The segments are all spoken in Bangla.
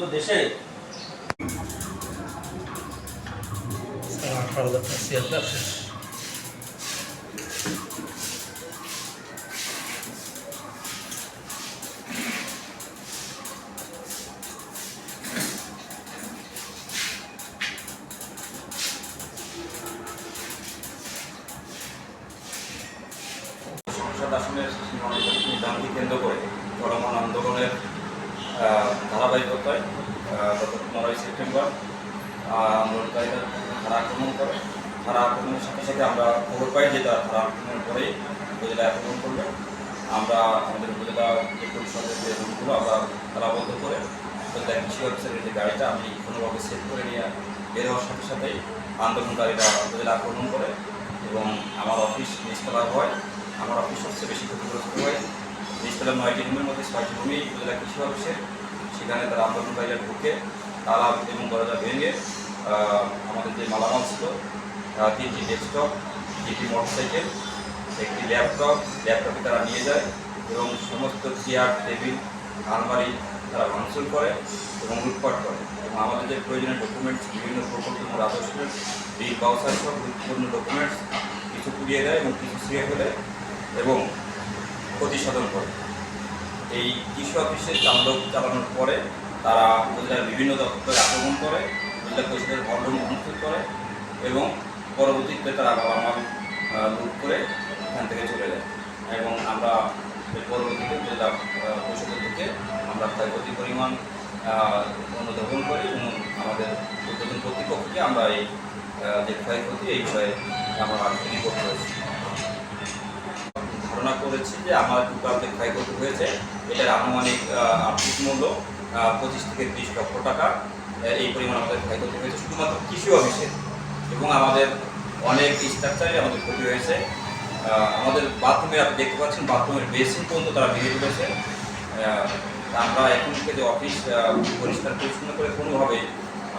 আসছিল দেশে? সংসদ আসনের নির্ধারণকে কেন্দ্র করে চলমান আন্দোলনের ধারাবাহিকতায় গত পনেরোই সেপ্টেম্বর আন্দোলনকারীরা ধারা আক্রমণ করে, ধারা আক্রমণের সাথে সাথে আমরা খবর পাই যে তারা ধারা আক্রমণ করেই উপজেলা আক্রমণ করবে। আমরা আমাদের উপজেলা যে পরিষদের যে রুটগুলো আমরা তালাবদ্ধ করে, উপজেলা কৃষি অফিসারের যে গাড়িটা আমি কোনোভাবে সেট করে নিয়ে বের হওয়ার সাথে সাথেই আন্দোলনকারীরা উপজেলা আক্রমণ করে এবং আমার অফিস নিচতলা হয়। আমার অফিস সবচেয়ে বেশি ক্ষতিগ্রস্ত হয় নিচতলা নয়টি রুমের মধ্যে ছয়টি রুমই উপজেলা কৃষি অফিসের, সেখানে তারা আন্দোলনকারীরা ঢুকে তালা এবং দরজা ভেঙে আমাদের যে মালামাল ছিল তিনটি ডেস্কটপ তিনটি মোটরসাইকেল, একটি ল্যাপটপ, ল্যাপটপে তারা নিয়ে যায় এবং সমস্ত চেয়ার, টেবিল, আলমারি তারা ভাঙচুর করে এবং লুটপাট করে। এবং আমাদের যে প্রয়োজনীয় ডকুমেন্টস বিভিন্ন প্রকল্প এবং রাজস্বের বিল বাউসার সব গুরুত্বপূর্ণ ডকুমেন্টস কিছু পুড়িয়ে দেয় এবং কিছু ছিঁড়ে ফেলে। সাধন করে এই কৃষি অফিসে তাণ্ডব চালানোর পরে তারা উপজেলার বিভিন্ন দপ্তরে আক্রমণ করে জেলা পরিষদের ভবন ভাঙচুর করে এবং পরবর্তীতে তারা বাবা মা লুট করে এখান থেকে চলে যায় এবং আমরা পরবর্তীতে জেলা আহ, পরিষদের থেকে আমরা ক্ষয়ক্ষতির পরিমাণ অনুধাবন করি এবং আমাদের উদ্বোধন কর্তৃপক্ষকে আমরা এই যে ক্ষয়ক্ষতি এই বিষয়ে আমরা রিপোর্ট করেছি ধারণা করেছি যে আমার টোটাল যে ক্ষয়ক্ষতি হয়েছে। এটার আনুমানিক আর্থিক মূল্য পঁচিশ থেকে ত্রিশ লক্ষ টাকা এই পরিমাণ আমাদের ক্ষয়ক্ষতি হয়েছে। শুধুমাত্র কৃষি অফিসে এবং আমাদের অনেক স্ট্রাকচারে আমাদের ক্ষতি হয়েছে। আমাদের বাথরুমে আপনি দেখতে পাচ্ছেন বাথরুমের বেসিন পর্যন্ত তারা ভেঙে তুলেছে আমরা এখন থেকে যে অফিস পরিষ্কার পরিচ্ছন্ন করে কোনোভাবে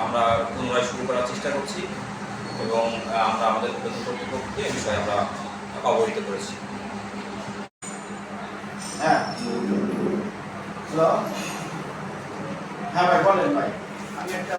আমরা পুনরায় শুরু করার চেষ্টা করছি এবং আমরা আমাদের কর্তৃপক্ষকে এই বিষয়ে আমরা অবহিত করেছি হ্যাঁ হ্যালো হ্যাঁ ভাই বলেন ভাই। আমি একটা